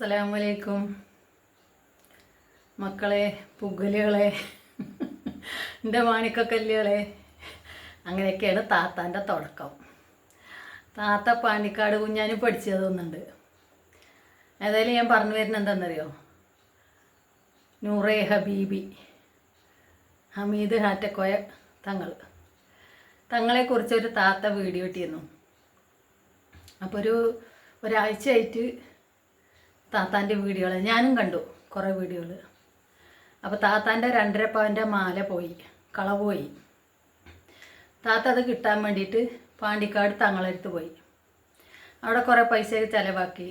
അസ്സലാമലൈക്കും. മക്കളെ പുകലുകളെ എന്റെ മാണിക്കക്കല്ലുകളെ അങ്ങനെയൊക്കെയാണ് താത്താന്റെ തുടക്കം. താത്ത പാണ്ടിക്കാട് കുഞ്ഞാനും പഠിച്ചത് ഒന്നുണ്ട്. ഏതായാലും ഞാൻ പറഞ്ഞു വരുന്നത് എന്താണെന്നറിയോ? നൂറേ ഹബീബി ഹമീദ് ഹാറ്റക്കോയ തങ്ങൾ. തങ്ങളെ കുറിച്ചൊരു താത്ത വീഡിയോ ഇട്ടിരുന്നു. അപ്പോൾ ഒരു ഒരാഴ്ചയായിട്ട് താത്താന്റെ വീഡിയോകൾ ഞാനും കണ്ടു കുറേ വീഡിയോകൾ അപ്പോൾ താത്താന്റെ രണ്ടര പവന്റെ മാല പോയി കള പോയി. താത്ത അത് കിട്ടാൻ വേണ്ടിയിട്ട് പാണ്ടിക്കാട് തങ്ങളടുത്ത് പോയി. അവിടെ കുറേ പൈസയൊക്കെ ചിലവാക്കി.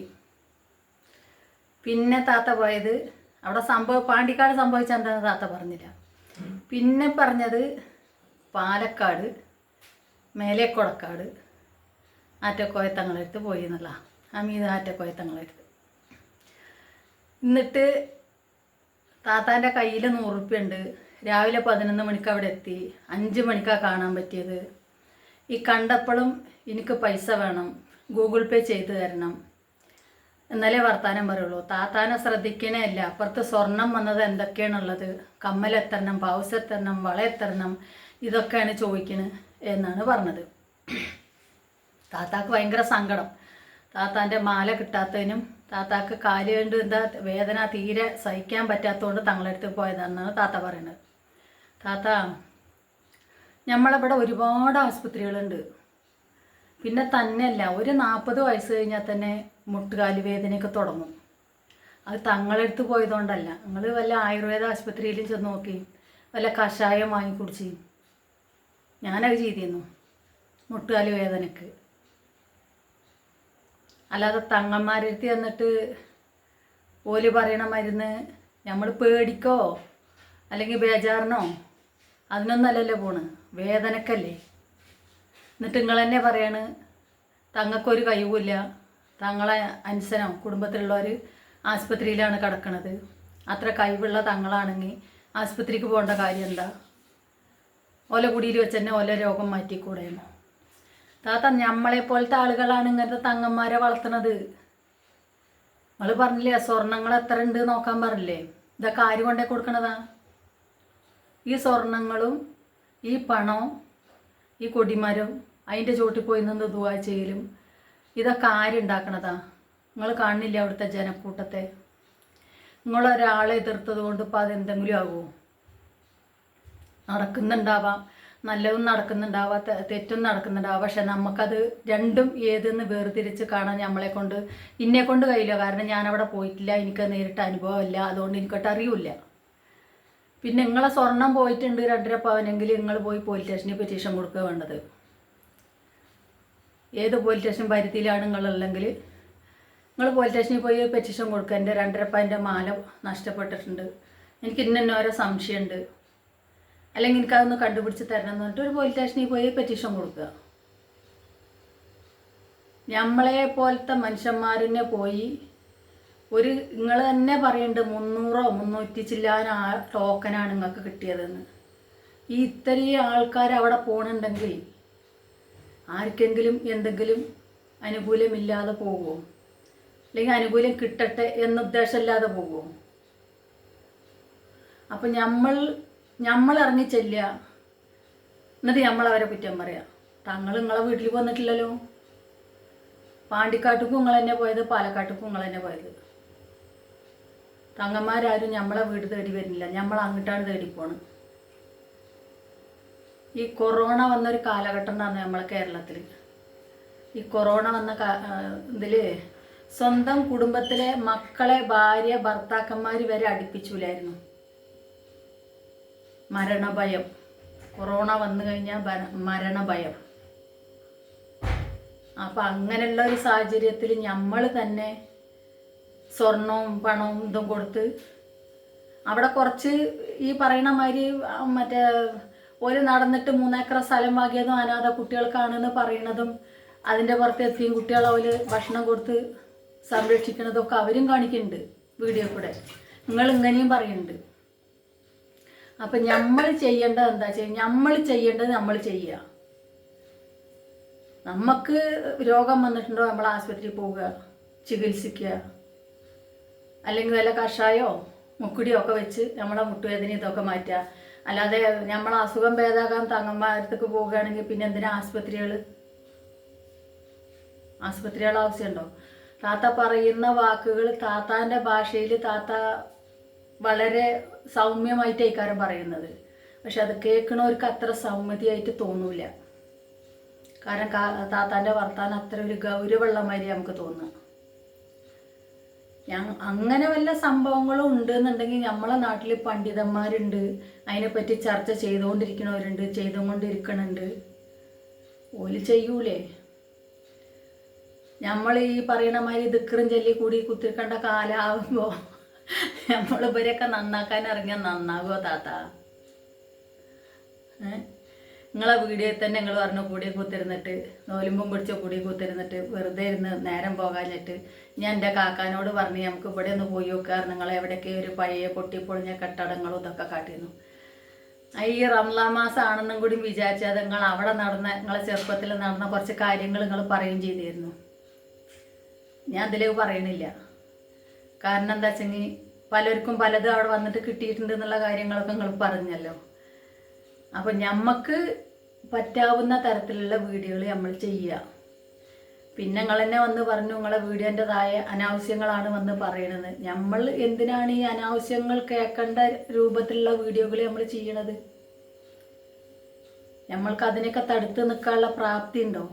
പിന്നെ താത്ത പോയത് അവിടെ സംഭവം പാണ്ടിക്കാട് സംഭവിച്ച എന്താണെന്ന് താത്ത പറഞ്ഞില്ല. പിന്നെ പറഞ്ഞത് പാലക്കാട് മേലേക്കൊടക്കാട് കൊടക്കാട് തങ്ങളടുത്ത് പോയി എന്നുള്ള അമീത ആറ്റക്കോയ തങ്ങളടുത്ത് എന്നിട്ട് താത്താന്റെ കയ്യിൽ നൂറുപ്യ ഉണ്ട് രാവിലെ പതിനൊന്ന് മണിക്ക് അവിടെ എത്തി. അഞ്ച് മണിക്കാണ് കാണാൻ പറ്റിയത്. ഈ കണ്ടപ്പോഴും എനിക്ക് പൈസ വേണം. ഗൂഗിൾ പേ ചെയ്തു തരണം. എന്നാലേ വർത്താനം പറയുള്ളൂ. താത്താനെ ശ്രദ്ധിക്കണേ അല്ല. അപ്പുറത്ത് സ്വർണം വന്നത് എന്തൊക്കെയാണുള്ളത്? എത്തരണം വള എത്തരണം ഇതൊക്കെയാണ് ചോദിക്കണത് എന്നാണ് പറഞ്ഞത്. താത്താക്ക് ഭയങ്കര സങ്കടം. താത്താന്റെ മാല കിട്ടാത്തതിനും താത്താക്ക് കാൽ കൊണ്ട് എന്താ വേദന തീരെ സഹിക്കാൻ പറ്റാത്തതുകൊണ്ട് തങ്ങളടുത്ത് പോയതാണെന്നാണ് താത്ത പറയുന്നത് താത്ത നമ്മളിവിടെ ഒരുപാട് ആസ്പത്രികളുണ്ട്. പിന്നെ തന്നെയല്ല ഒരു നാൽപ്പത് വയസ്സ് കഴിഞ്ഞാൽ തന്നെ മുട്ടുകാൽ വേദനയൊക്കെ തുടങ്ങും. അത് തങ്ങളെടുത്ത് പോയതുകൊണ്ടല്ല. നിങ്ങൾ വല്ല ആയുർവേദ ആശുപത്രിയിലും ചെന്ന് നോക്കി വല്ല കഷായം വാങ്ങി കുടിച്ച് ഞാനത് ചെയ്തിരുന്നു മുട്ടുകാൽ വേദനക്ക്. അല്ലാതെ തങ്ങന്മാരെടുത്ത് ചെന്നിട്ട് ഓൽ പറയണ മരുന്ന് നമ്മൾ പേടിക്കോ? അല്ലെങ്കിൽ ബേജാറിനോ? അതിനൊന്നല്ലല്ലോ പോണ്. വേദനക്കല്ലേ. എന്നിട്ട് നിങ്ങൾ തന്നെ പറയാണ് തങ്ങൾക്കൊരു കഴിവില്ല തങ്ങളെ അനുസനോ കുടുംബത്തിലുള്ളവർ ആസ്പത്രിയിലാണ് കിടക്കണത്. അത്ര കഴിവുള്ള തങ്ങളാണെങ്കിൽ ആസ്പത്രിക്ക് പോകേണ്ട കാര്യം എന്താ? ഓല കുടിയിൽ വെച്ച് തന്നെ ഓല രോഗം മാറ്റിക്കൂടെയെന്നോ താത്ത നമ്മളെ പോലത്തെ ആളുകളാണ് ഇങ്ങനത്തെ തങ്ങന്മാരെ വളർത്തണത് നമ്മൾ പറഞ്ഞില്ലേ സ്വർണങ്ങൾ എത്ര ഉണ്ട് നോക്കാൻ പറഞ്ഞില്ലേ? ഇതൊക്കെ ആര് കൊണ്ടേ കൊടുക്കണതാ? ഈ സ്വർണങ്ങളും ഈ പണവും ഈ കൊടിമരവും അതിന്റെ ചോട്ടിൽ പോയി നിന്ന് ദുവാ ചെയ്യലും ഇതൊക്കെ ആരുണ്ടാക്കണതാ നിങ്ങൾ കാണില്ല അവിടുത്തെ ജനക്കൂട്ടത്തെ? നിങ്ങളൊരാളെ എതിർത്തത് കൊണ്ട് ഇപ്പം അതെന്തെങ്കിലും ആകുമോ നടക്കുന്നുണ്ടാവാം. നല്ലതും നടക്കുന്നുണ്ടാവാം തെറ്റും നടക്കുന്നുണ്ടാവാം. പക്ഷെ നമുക്കത് രണ്ടും ഏതെന്ന് വേർതിരിച്ച് കാണാൻ നമ്മളെ കൊണ്ട് ഇന്നെ കൊണ്ട് കഴിയില്ല. കാരണം ഞാൻ അവിടെ പോയിട്ടില്ല. എനിക്ക് നേരിട്ട് അനുഭവമില്ല. അതുകൊണ്ട് എനിക്കൊട്ട് അറിയില്ല. പിന്നെ നിങ്ങളെ സ്വർണം പോയിട്ടുണ്ട് രണ്ടര പവനെങ്കിൽ നിങ്ങൾ പോയി പോലീസ് സ്റ്റേഷനിൽ പെറ്റീഷൻ കൊടുക്കുക വേണ്ടത്. ഏത് പോലീസ് സ്റ്റേഷൻ പരിധിയിലാണ് നിങ്ങളുള്ളെങ്കിൽ നിങ്ങൾ പോലീസ് സ്റ്റേഷനിൽ പോയി പെറ്റീഷൻ കൊടുക്കുക. എന്റെ രണ്ടര പവന്റെ മാല നഷ്ടപ്പെട്ടിട്ടുണ്ട്. എനിക്ക് ഇന്ന സംശയമുണ്ട്. അല്ലെങ്കിൽ എനിക്കതൊന്ന് കണ്ടുപിടിച്ച് തരണം എന്ന് പറഞ്ഞിട്ട് ഒരു പോലീസ് സ്റ്റേഷനിൽ പോയി പെറ്റീഷൻ കൊടുക്കുക. നമ്മളെ പോലത്തെ മനുഷ്യന്മാരിനെ പോയി ഒരു നിങ്ങൾ തന്നെ പറയുന്നുണ്ട് മുന്നൂറോ മുന്നൂറ്റി ചില്ലാൻ ആ ടോക്കനാണ് നിങ്ങൾക്ക് കിട്ടിയതെന്ന്. ഈ ഇത്രയും ആൾക്കാർ അവിടെ പോകണുണ്ടെങ്കിൽ ആർക്കെങ്കിലും എന്തെങ്കിലും അനുകൂലമില്ലാതെ പോകുമോ അല്ലെങ്കിൽ അനുകൂലം കിട്ടട്ടെ എന്ന ഉദ്ദേശമില്ലാതെ പോകുമോ അപ്പം നമ്മൾ നമ്മൾ ഇറങ്ങി ചെല്ലുക. എന്നിട്ട് നമ്മൾ അവരെ കുറ്റം പറയാം. തങ്ങൾ നിങ്ങളെ വീട്ടിൽ വന്നിട്ടില്ലല്ലോ. പാണ്ടിക്കാട്ടുക്കും നിങ്ങൾ തന്നെ പോയത് പാലക്കാട്ടുക്കും നിങ്ങൾ തന്നെ പോയത്. തങ്ങന്മാരാരും നമ്മളെ വീട് തേടി വരുന്നില്ല. നമ്മൾ അങ്ങോട്ടാണ് തേടിപ്പോണ് ഈ കൊറോണ വന്നൊരു കാലഘട്ടം തന്നെ നമ്മളെ കേരളത്തിൽ ഈ കൊറോണ വന്ന ഇതിൽ സ്വന്തം കുടുംബത്തിലെ മക്കളെ ഭാര്യ ഭർത്താക്കന്മാർ വരെ അടുപ്പിച്ചൂലായിരുന്നു. മരണഭയം. കൊറോണ വന്നു കഴിഞ്ഞാൽ മരണഭയം. അപ്പം അങ്ങനെയുള്ള ഒരു സാഹചര്യത്തിൽ നമ്മൾ തന്നെ സ്വർണവും പണവും ഇതും കൊടുത്ത് അവിടെ കുറച്ച് ഈ പറയണ മാതിരി മറ്റേ ഒരു നടന്നിട്ട് മൂന്നേക്കർ സ്ഥലം വാങ്ങിയതും അനാഥ കുട്ടികൾക്കാണെന്ന് പറയണതും അതിന്റെ പുറത്ത് എത്തിയും കുട്ടികളെ അവർ ഭക്ഷണം കൊടുത്ത് സംരക്ഷിക്കണതൊക്കെ അവരും കാണിക്കുന്നുണ്ട് വീഡിയോ കൂടെ. നിങ്ങൾ ഇങ്ങനെയും പറയുന്നുണ്ട്. അപ്പം നമ്മൾ ചെയ്യേണ്ടത് എന്താ ചെയ്യുക നമ്മൾ ചെയ്യേണ്ടത് നമ്മൾ ചെയ്യുക. നമുക്ക് രോഗം വന്നിട്ടുണ്ടോ നമ്മൾ ആശുപത്രിയിൽ പോവുക ചികിത്സിക്കുക അല്ലെങ്കിൽ വല്ല കഷായോ മുക്കുടിയോ ഒക്കെ വെച്ച് നമ്മളെ മുട്ടുവേദന ഇതൊക്കെ മാറ്റുക. അല്ലാതെ നമ്മൾ അസുഖം ഭേദാകാൻ തങ്ങന്മാരത്തേക്ക് പോവുകയാണെങ്കിൽ പിന്നെ എന്തിനാ ആസ്പത്രികൾ ആശുപത്രികൾ ആവശ്യമുണ്ടോ? താത്ത പറയുന്ന വാക്കുകൾ താത്താന്റെ ഭാഷയിൽ താത്ത വളരെ സൗമ്യമായിട്ട് ഇക്കാരം പറയുന്നത്. പക്ഷെ അത് കേൾക്കണവർക്ക് അത്ര സൗമ്യതയായിട്ട് തോന്നൂല. കാരണം താത്താന്റെ വർത്താനം അത്ര ഒരു ഗൗരവമുള്ള മാതിരി നമുക്ക് തോന്നുക ഞാൻ അങ്ങനെ വല്ല സംഭവങ്ങളും ഉണ്ട് എന്നുണ്ടെങ്കിൽ നമ്മളെ നാട്ടിൽ പണ്ഡിതന്മാരുണ്ട്. അതിനെപ്പറ്റി ചർച്ച ചെയ്തുകൊണ്ടിരിക്കണവരുണ്ട് ചെയ്തുകൊണ്ടിരിക്കണുണ്ട്. ഓൽ ചെയ്യൂലേ? നമ്മൾ ഈ പറയണ മാതിരി ദിക്കറും ചൊല്ലി കൂടി കുത്തിരിക്കേണ്ട കാലാവുമ്പോൾ നമ്മൾ ഇവരെയൊക്കെ നന്നാക്കാൻ ഇറങ്ങിയാൽ നന്നാകുമോ താത്ത? നിങ്ങളെ വീഡിയോയിൽ തന്നെ നിങ്ങൾ പറഞ്ഞു കൂടി കൂത്തിരുന്നിട്ട് നോലുമ്പും പിടിച്ച കൂടി കൂത്തിരുന്നിട്ട് വെറുതെ ഇരുന്ന് നേരം പോകാഞ്ഞിട്ട് ഞാൻ എന്റെ കാക്കാനോട് പറഞ്ഞ് നമുക്ക് ഇവിടെ ഒന്ന് പോയി നോക്കാറ്. നിങ്ങൾ എവിടെയൊക്കെ ഒരു പഴയ പൊട്ടിപ്പൊളിഞ്ഞ കെട്ടടങ്ങളും ഇതൊക്കെ കാട്ടിയിരുന്നു ഈ റംലാ മാസം ആണെന്നും കൂടി വിചാരിച്ചാൽ നിങ്ങൾ അവിടെ നടന്ന നിങ്ങളെ ചെറുപ്പത്തിൽ നടന്ന കുറച്ച് കാര്യങ്ങൾ നിങ്ങൾ പറയുകയും ചെയ്തിരുന്നു. ഞാൻ അതിലേക്ക് പറയണില്ല. കാരണം എന്താ വെച്ചെങ്കിൽ പലർക്കും പലതും അവിടെ വന്നിട്ട് കിട്ടിയിട്ടുണ്ട് എന്നുള്ള കാര്യങ്ങളൊക്കെ നിങ്ങൾ പറഞ്ഞല്ലോ. അപ്പോൾ ഞമ്മക്ക് പറ്റാവുന്ന തരത്തിലുള്ള വീഡിയോകൾ നമ്മൾ ചെയ്യുക. പിന്നെ നിങ്ങൾ തന്നെ വന്ന് പറഞ്ഞു നിങ്ങളെ വീഡിയോന്റെതായ അനാവശ്യങ്ങളാണ് വന്ന് പറയണത്. നമ്മൾ എന്തിനാണ് ഈ അനാവശ്യങ്ങൾ കേൾക്കേണ്ട രൂപത്തിലുള്ള വീഡിയോകൾ നമ്മൾ ചെയ്യണത്? നമ്മൾക്ക് അതിനൊക്കെ തടുത്ത് നിൽക്കാനുള്ള പ്രാപ്തി ഉണ്ടോ?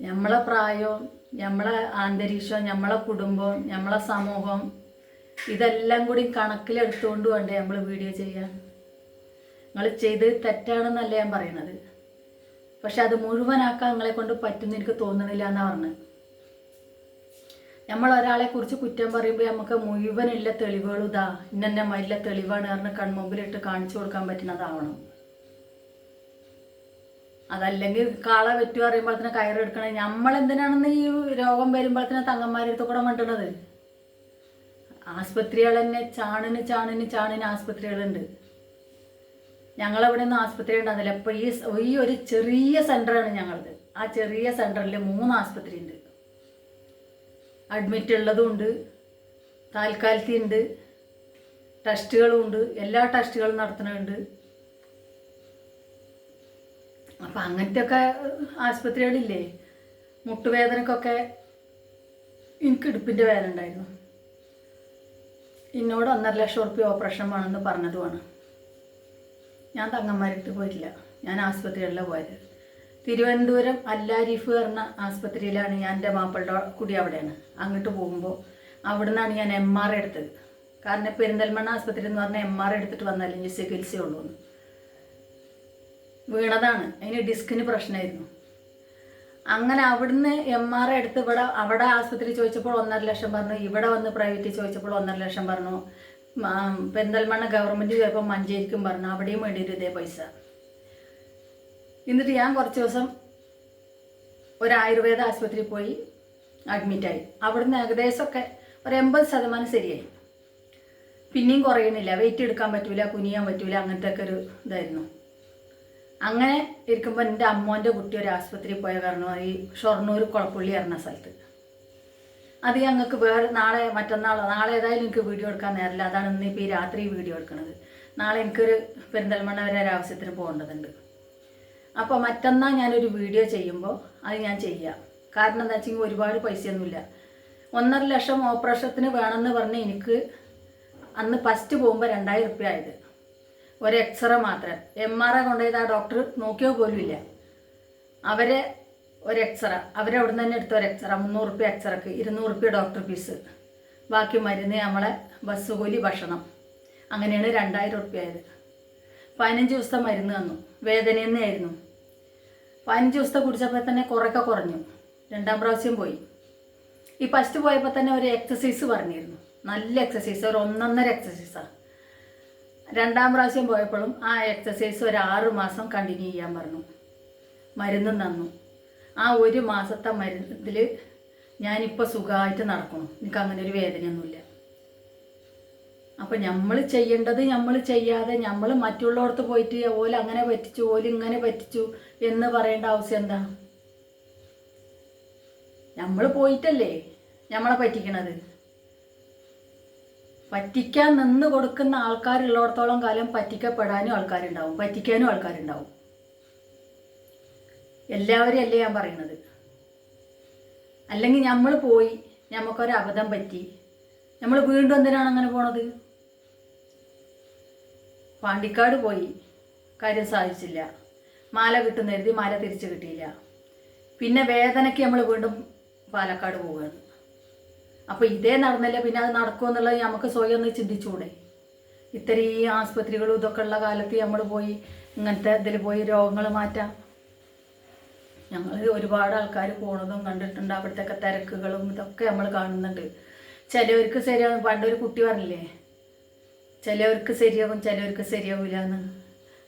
നമ്മളെ പ്രായവും നമ്മളെ അന്തരീക്ഷം നമ്മളെ കുടുംബം നമ്മളെ സമൂഹം ഇതെല്ലാം കൂടി കണക്കിലെടുത്തുകൊണ്ട് വേണ്ടേ നമ്മൾ വീഡിയോ ചെയ്യാൻ? നിങ്ങൾ ചെയ്ത് തെറ്റാണെന്നല്ല ഞാൻ പറയുന്നത് പക്ഷെ അത് മുഴുവനാക്കാൻ നിങ്ങളെ കൊണ്ട് പറ്റുന്ന എനിക്ക് തോന്നണില്ല എന്ന് പറഞ്ഞത്. നമ്മൾ ഒരാളെ കുറിച്ച് കുറ്റം പറയുമ്പോൾ നമുക്ക് മുഴുവനുള്ള തെളിവുകളും ഇതാ ഇന്നെ മല്ല തെളിവാണ് പറഞ്ഞ് കൺമുമ്പിലിട്ട് കാണിച്ചു കൊടുക്കാൻ പറ്റുന്നതാവണം. അതല്ലെങ്കിൽ കാള വെറ്റു പറയുമ്പോഴത്തേന് കയറെടുക്കണേ നമ്മൾ നമ്മളെന്തിനാണെന്ന് ഈ രോഗം വരുമ്പോഴത്തേന് തങ്ങന്മാരെടുത്ത് കൂടെ മണ്ടണത്? ആസ്പത്രികൾ തന്നെ ചാണിന് ചാണിന് ചാണിന് ആസ്പത്രികളുണ്ട്. ഞങ്ങളവിടെ ഒന്നും ആസ്പത്രി ഉണ്ടാകുന്നില്ല അപ്പോൾ ഈ ഈ ഒരു ചെറിയ സെന്ററാണ് ഞങ്ങളത്. ആ ചെറിയ സെന്ററിൽ മൂന്ന് ആസ്പത്രി ഉണ്ട് അഡ്മിറ്റ് ഉള്ളതും ഉണ്ട്. താൽക്കാലത്തി ഉണ്ട് ടെസ്റ്റുകളും ഉണ്ട്. എല്ലാ ടെസ്റ്റുകളും നടത്തുന്നുണ്ട്. അപ്പം അങ്ങനത്തെ ഒക്കെ ആസ്പത്രികളില്ലേ മുട്ടുവേദനക്കൊക്കെ എനിക്ക് ഇടുപ്പിന്റെ വേദന ഉണ്ടായിരുന്നു. എന്നോട് ഒന്നര ലക്ഷം ഉറുപ്പ്യ ഓപ്പറേഷൻ വേണമെന്ന് പറഞ്ഞതുമാണ്. ഞാൻ തങ്ങന്മാരടുത്ത് പോയിട്ടില്ല. ഞാൻ ആസ്പത്രികളിലാണ് പോയത്. തിരുവനന്തപുരം അല്ലാരിഫ് പറഞ്ഞ ആസ്പത്രിയിലാണ് ഞാൻ എന്റെ മാപ്പിളുടെ കുടി അവിടെയാണ്. അങ്ങോട്ട് പോകുമ്പോൾ അവിടെ നിന്നാണ് ഞാൻ എം ആർ എടുത്തത്. കാരണം പെരിന്തൽമണ്ണ ആസ്പത്രി എന്ന് പറഞ്ഞാൽ എം ആർ എടുത്തിട്ട് വന്നാലും ഇനി ചികിത്സയുള്ളൂ വീണതാണ്. അതിന് ഡിസ്കിന് പ്രശ്നമായിരുന്നു. അങ്ങനെ അവിടുന്ന് എം ആർ എടുത്ത് ഇവിടെ അവിടെ ആശുപത്രി ചോദിച്ചപ്പോൾ ഒന്നര ലക്ഷം പറഞ്ഞു. ഇവിടെ വന്ന് പ്രൈവറ്റ് ചോദിച്ചപ്പോൾ ഒന്നര ലക്ഷം പറഞ്ഞു. പെരിന്തൽമണ്ണ ഗവൺമെന്റ് ചിലപ്പോൾ മഞ്ചേരിക്കും പറഞ്ഞു. അവിടെയും വേണ്ടിയിട്ട് ഇതേ പൈസ. എന്നിട്ട് ഞാൻ കുറച്ച് ദിവസം ഒരു ആയുർവേദ ആശുപത്രിയിൽ പോയി അഡ്മിറ്റായി അവിടുന്ന് ഏകദേശമൊക്കെ ഒരു എൺപത് ശതമാനം ശരിയായി. പിന്നെയും കുറയുന്നില്ല വെയിറ്റ് എടുക്കാൻ പറ്റൂല കുനിയാൻ പറ്റൂല അങ്ങനത്തെ ഒക്കെ ഒരു ഇതായിരുന്നു. അങ്ങനെ ഇരിക്കുമ്പോൾ എന്റെ അമ്മോന്റെ കുട്ടി ഒരു ആശുപത്രിയിൽ പോയ കാരണം ഈ ഷൊർണൂർ കുളപ്പുള്ളി പറഞ്ഞ സ്ഥലത്ത്. അത് ഞങ്ങൾക്ക് വേറെ നാളെ മറ്റന്നാളോ നാളെ ഏതായാലും എനിക്ക് വീഡിയോ എടുക്കാൻ നേരമില്ല അതാണ് ഇന്ന് ഇപ്പോൾ ഈ രാത്രി വീഡിയോ എടുക്കുന്നത് നാളെ എനിക്കൊരു പെരിന്തൽമണ്ണ വരെ ഒരു ആവശ്യത്തിന് പോകേണ്ടതുണ്ട്. അപ്പോൾ മറ്റന്നാൾ ഞാനൊരു വീഡിയോ ചെയ്യുമ്പോൾ അത് ഞാൻ ചെയ്യാം. കാരണം എന്താ വെച്ചെങ്കിൽ ഒരുപാട് പൈസയൊന്നുമില്ല. ഒന്നര ലക്ഷം ഓപ്പറേഷത്തിന് വേണമെന്ന് പറഞ്ഞ് എനിക്ക് അന്ന് ഫസ്റ്റ് പോകുമ്പോൾ രണ്ടായിരം റുപ്യ ആയത്. ഒരു എക്സ്റേ മാത്രം. എം ആർ ഐ കൊണ്ടുപോയത് ആ ഡോക്ടർ നോക്കിയോ പോലും ഇല്ല. അവരെ ഒരു എക്സ്റേ അവരെ അവിടെ നിന്ന് തന്നെ എടുത്ത ഒരു എക്സ്റേ മുന്നൂറ് റുപ്യ എക്സ്റേക്ക് ഇരുന്നൂറ് റുപ്യ ഡോക്ടർ ഫീസ് ബാക്കി മരുന്ന് നമ്മളെ ബസ് കൂലി ഭക്ഷണം. അങ്ങനെയാണ് രണ്ടായിരം റുപ്യ ആയത്. പതിനഞ്ച് ദിവസത്തെ മരുന്ന് തന്നു. വേദന തന്നെയായിരുന്നു പതിനഞ്ച് ദിവസത്തെ കുടിച്ചപ്പോൾ തന്നെ കുറേയൊക്കെ കുറഞ്ഞു. രണ്ടാം പ്രാവശ്യം പോയി. ഈ ഫസ്റ്റ് പോയപ്പോൾ തന്നെ ഒരു എക്സസൈസ് പറഞ്ഞിരുന്നു. നല്ല എക്സസൈസ് ഒരു ഒന്നൊന്നര എക്സസൈസാണ് രണ്ടാം പ്രാവശ്യം പോയപ്പോഴും ആ എക്സസൈസ് ഒരു ആറ് മാസം കണ്ടിന്യൂ ചെയ്യാൻ പറഞ്ഞു. മരുന്നും തന്നു. ആ ഒരു മാസത്തെ മരുന്നിൽ ഞാനിപ്പോൾ സുഖമായിട്ട് നടക്കണം എനിക്ക് അങ്ങനെ ഒരു വേദനയൊന്നുമില്ല. അപ്പം നമ്മൾ ചെയ്യേണ്ടത് നമ്മൾ ചെയ്യാതെ നമ്മൾ മറ്റുള്ളവർക്ക് പോയിട്ട് ഓല അങ്ങനെ പറ്റിച്ചു ഓല ഇങ്ങനെ പറ്റിച്ചു എന്ന് പറയേണ്ട ആവശ്യം എന്താ? നമ്മൾ പോയിട്ടല്ലേ നമ്മളെ പറ്റിക്കണത്? പറ്റിക്കാൻ നിന്ന് കൊടുക്കുന്ന ആൾക്കാരുള്ളിടത്തോളം കാലം പറ്റിക്കപ്പെടാനും ആൾക്കാരുണ്ടാവും പറ്റിക്കാനും ആൾക്കാരുണ്ടാവും. എല്ലാവരും അല്ലേ ഞാൻ പറയുന്നത്? അല്ലെങ്കിൽ നമ്മൾ പോയി നമുക്കൊരു അബദ്ധം പറ്റി നമ്മൾ വീണ്ടും എന്തിനാണ് അങ്ങനെ പോണത്? പാണ്ടിക്കാട് പോയി കാര്യം സാധിച്ചില്ല. മാല കിട്ടുന്ന എഴുതി മാല തിരിച്ചു കിട്ടിയില്ല. പിന്നെ വേദനയ്ക്ക് നമ്മൾ വീണ്ടും പാലക്കാട് പോവുകയാണ്. അപ്പോൾ ഇതേ നടന്നില്ല പിന്നെ അത് നടക്കുമെന്നുള്ളത് നമുക്ക് സ്വയം ഒന്ന് ചിന്തിച്ചുകൂടെ? ഇത്രയും ആസ്പത്രികളും ഇതൊക്കെ ഉള്ള കാലത്ത് നമ്മൾ പോയി ഇങ്ങനത്തെ ഇതിൽ പോയി രോഗങ്ങൾ മാറ്റാം. ഞങ്ങൾ ഒരുപാട് ആൾക്കാർ പോണതും കണ്ടിട്ടുണ്ട്. അവിടുത്തെ തിരക്കുകളും ഇതൊക്കെ നമ്മൾ കാണുന്നുണ്ട്. ചിലവർക്ക് ശരിയാവും. പണ്ടൊരു കുട്ടി പറഞ്ഞില്ലേ ചിലവർക്ക് ശരിയാകും ചിലവർക്ക് ശരിയാവില്ല എന്ന്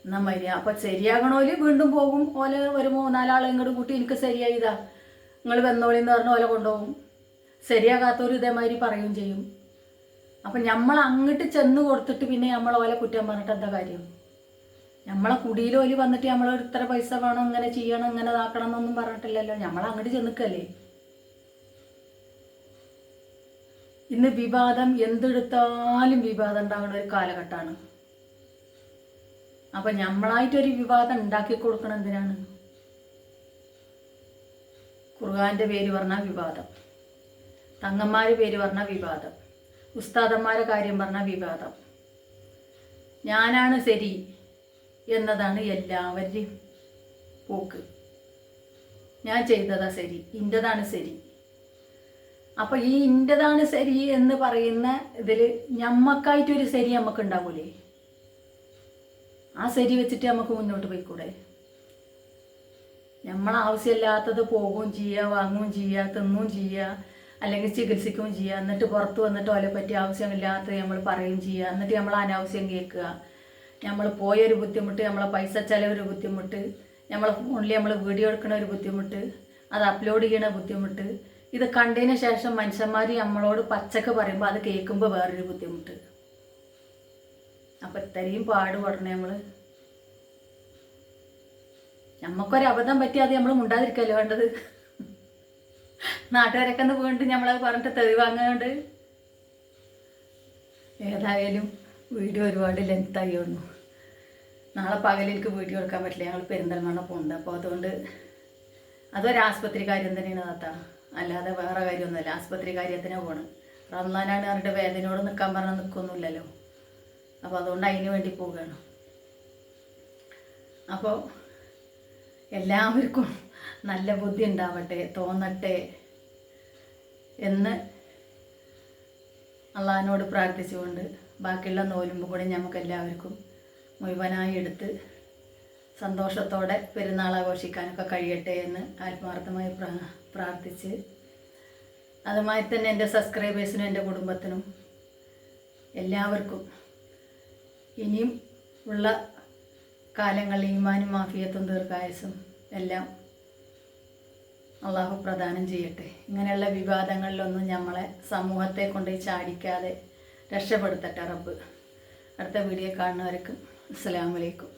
എന്നാ മര്യ അപ്പം ശരിയാകണോൽ വീണ്ടും പോകും. ഓല ഒരു മൂന്നാലാളെ ഇങ്ങോട്ട് കൂട്ടി എനിക്ക് ശരിയായിതാ. നിങ്ങൾ വന്നോളിന്ന് പറഞ്ഞ ഓല കൊണ്ടുപോകും. ശരിയാകാത്തവർ ഇതേമാതിരി പറയുകയും ചെയ്യും. അപ്പം നമ്മൾ അങ്ങോട്ട് ചെന്ന് കൊടുത്തിട്ട് പിന്നെ നമ്മൾ ഓലെ കുറ്റം പറഞ്ഞിട്ട് എന്താ കാര്യം? നമ്മളെ കുടിയിൽ ഓൽ വന്നിട്ട് നമ്മൾ ഇത്ര പൈസ വേണം ഇങ്ങനെ ചെയ്യണം ഇങ്ങനെ ഇതാക്കണം എന്നൊന്നും പറഞ്ഞിട്ടില്ലല്ലോ. നമ്മൾ അങ്ങോട്ട് ചെന്നിക്കല്ലേ? ഇന്ന് വിവാദം എന്തെടുത്താലും വിവാദം ഉണ്ടാകുന്ന ഒരു കാലഘട്ടമാണ്. അപ്പം നമ്മളായിട്ടൊരു വിവാദം ഉണ്ടാക്കി കൊടുക്കണം എന്തിനാണ്? ഖുർആാന്റെ പേര് പറഞ്ഞ വിവാദം. തങ്ങന്മാര് പേര് പറഞ്ഞ വിവാദം. ഉസ്താദന്മാരെ കാര്യം പറഞ്ഞ വിവാദം. ഞാനാണ് ശരി എന്നതാണ് എല്ലാവരുടെയും പോക്ക്. ഞാൻ ചെയ്തതാ ശരി ഇന്റെതാണ് ശരി. അപ്പൊ ഈ ഇന്റെതാണ് ശരി എന്ന് പറയുന്ന ഇതിൽ ഞമ്മക്കായിട്ടൊരു ശരി നമുക്ക് ഉണ്ടാവൂലേ ആ ശരി വെച്ചിട്ട് നമുക്ക് മുന്നോട്ട് പോയിക്കൂടെ? നമ്മളാവശ്യമില്ലാത്തത് പോകുകയും ചെയ്യുക വാങ്ങുകയും ചെയ്യുക തിന്നുകയും ചെയ്യുക അല്ലെങ്കിൽ ചികിത്സിക്കുകയും ചെയ്യുക. എന്നിട്ട് പുറത്ത് വന്നിട്ട് ഓലെ പറ്റി ആവശ്യമില്ലാത്തത് നമ്മൾ പറയുകയും ചെയ്യുക. എന്നിട്ട് നമ്മൾ അനാവശ്യം കേൾക്കുക. നമ്മൾ പോയൊരു ബുദ്ധിമുട്ട് നമ്മളെ പൈസ ചെലവൊരു ബുദ്ധിമുട്ട് നമ്മളെ ഫോണിൽ നമ്മൾ വീഡിയോ എടുക്കണ ഒരു ബുദ്ധിമുട്ട് അത് അപ്ലോഡ് ചെയ്യണ ബുദ്ധിമുട്ട് ഇത് കണ്ടതിന് ശേഷം മനുഷ്യന്മാർ നമ്മളോട് പച്ചക്ക് പറയുമ്പോൾ അത് കേൾക്കുമ്പോൾ വേറൊരു ബുദ്ധിമുട്ട്. അപ്പം ഇത്രയും പാടുപെടണേ നമ്മൾ നമുക്കൊരബദ്ധം പറ്റി അത് നമ്മൾ മുണ്ടാതിരിക്കല്ലേ വേണ്ടത്? നാട്ടുകാരൊക്കെ ഒന്ന് വീണ്ടും നമ്മളത് പറഞ്ഞിട്ട് തെറി വാങ്ങാണ്ട്. ഏതായാലും വീഡിയോ ഒരുപാട് ലെങ്തായി വന്നു. നാളെ പകലേക്ക് വീഡിയോ എടുക്കാൻ പറ്റില്ല. ഞങ്ങൾ പെരിന്തൽമണ്ണ പോകുന്നുണ്ട് അപ്പോൾ അതുകൊണ്ട് അതൊരു ആസ്പത്രി കാര്യം തന്നെയാണ് താത്ത. അല്ലാതെ വേറെ കാര്യമൊന്നുമല്ല. ആസ്പത്രി കാര്യത്തിനാണ് പോണ്. റംസാനാണ് അവരുടെ വേദനയോട് നിൽക്കാൻ പറഞ്ഞാൽ നിൽക്കൊന്നുമില്ലല്ലോ അപ്പോൾ അതുകൊണ്ട് അതിന് വേണ്ടി പോവുകയാണ്. അപ്പോൾ എല്ലാവർക്കും നല്ല ബുദ്ധി ഉണ്ടാവട്ടെ തോന്നട്ടെ എന്ന് അള്ളഹാനോട് പ്രാർത്ഥിച്ചുകൊണ്ട് ബാക്കിയുള്ള നോലുമ്പ് കൂടെ നമുക്ക് എല്ലാവർക്കും മുഴുവനായി എടുത്ത് സന്തോഷത്തോടെ പെരുന്നാൾ ആഘോഷിക്കാനൊക്കെ കഴിയട്ടെ എന്ന് ആത്മാർത്ഥമായി പ്രാ പ്രാർത്ഥിച്ച് അതുമായി തന്നെ എന്റെ സബ്സ്ക്രൈബേഴ്സിനും എന്റെ കുടുംബത്തിനും എല്ലാവർക്കും ഇനിയും ഉള്ള കാലങ്ങളിൽ ഈമാനും മാഫിയത്തും ദീർഘായുസും എല്ലാം അള്ളാഹു പ്രദാനം ചെയ്യട്ടെ. ഇങ്ങനെയുള്ള വിവാദങ്ങളിലൊന്നും നമ്മളെ സമൂഹത്തെ കൊണ്ട് ചാടിക്കാതെ രക്ഷപ്പെടുത്തട്ടെ റബ്ബ്. അടുത്ത വീഡിയോ കാണുന്നവർക്കും അസ്സലാമലൈക്കും